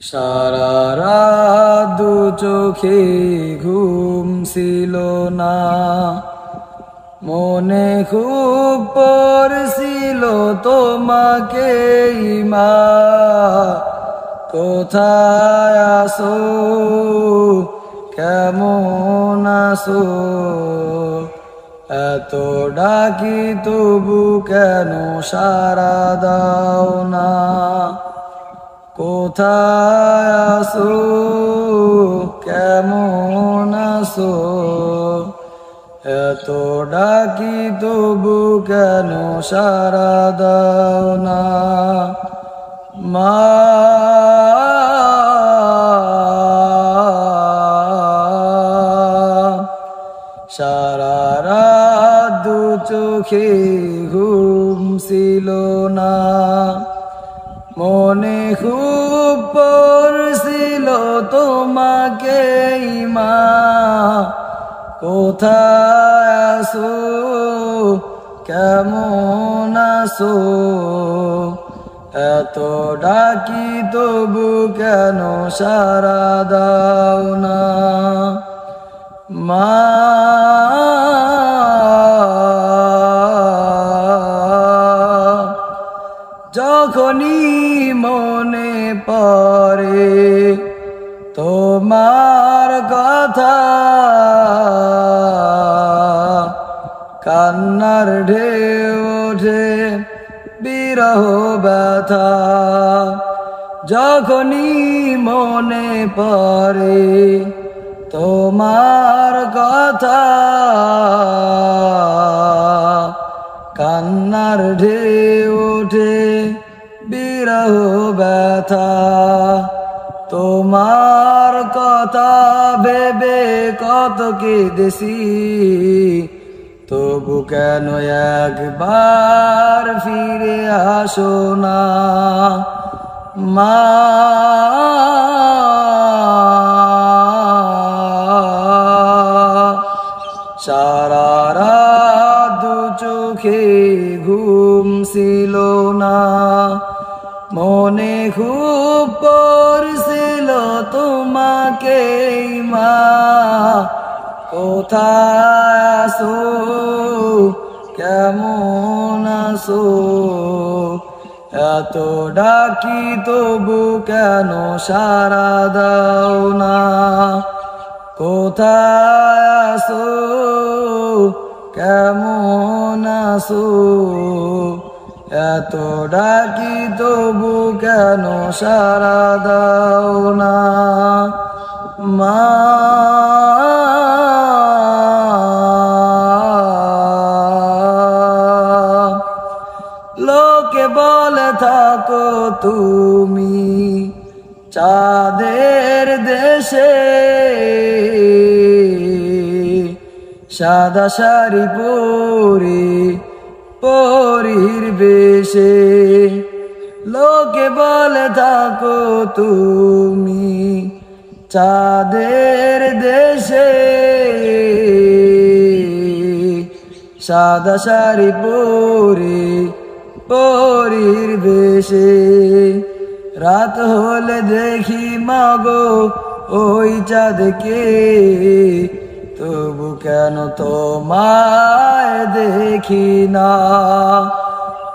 সারা রাত দু চোখে ঘুম ছিল না। মনে খুব পড়ছিল তোমাকে মা। কোথায় আসো কেমন আসো এত ডাকি তবু কেন সারা দাও না? কোথায় আসো কেমন আসো এত ডাকি তবু কেন সারা দাও না? মা সারা রাত দু চোখে ঘুম ছিল না। মনে খুব পড়ছিল তোমাকে মা। কোথায় আসো কেমন আসো এত ডাকি তবু কেন সারা দাও না? মা যখনই মনে পড়ে তোমার কথা, কান্নার ঢেউ ওঠে, বিরহ ব্যথা। যখনই মনে পড়ে তোমার কথা কান্নার ঢেউ ওঠে, বিরহ ব্যথা। তোমার কথা ভেবে কত কেঁদেছি তবু কেন একবার ফিরে আসো না? মা চোখে ঘুম ছিল না? মনে খুব পড়ছিল তোমাকে মা। আসো কেমন আসো এত ডাকি তবু কেন সারা দাও না? কোথায় আসো কেমন আসো এত ডাকি তবু কেন সারা দাও না? মা লোকে বলে থাকো তুমি চাঁদের দেশে। সাদা শাড়ি পরে, পরির বেশে। লোকে বলে থাকো তুমি চাঁদের দেশে। সাদা শাড়ি পরে, পরির বেশে। রাত হলে দেখি মাগো, ওই চাঁদকে। তবু কেন তোমায় দেখি না?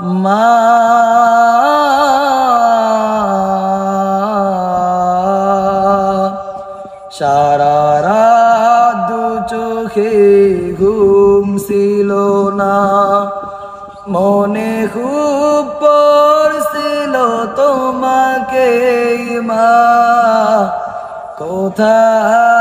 মা সারা রাত দু চোখে ঘুম ছিল না। মনে খুব পড়ছিল তোমাকে মা। কোথায়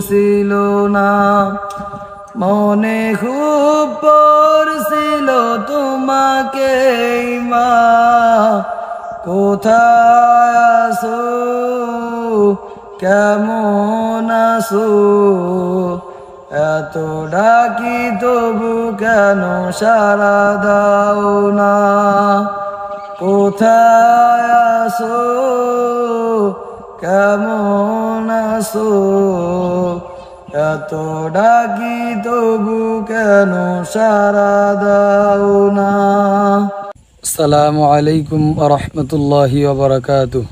ছিল না। মনে খুব পড়ছিল তোমাকে মা। কোথায় আসো কেমন আসো এত ডাকি তবু কেন সারা দাও না? কোথায় আসো কেমন আসো এত ডাকি তবু কেন সারা দাও না? আসসালামু আলাইকুম রহমতুল্লাহি ওবরাকাতুহ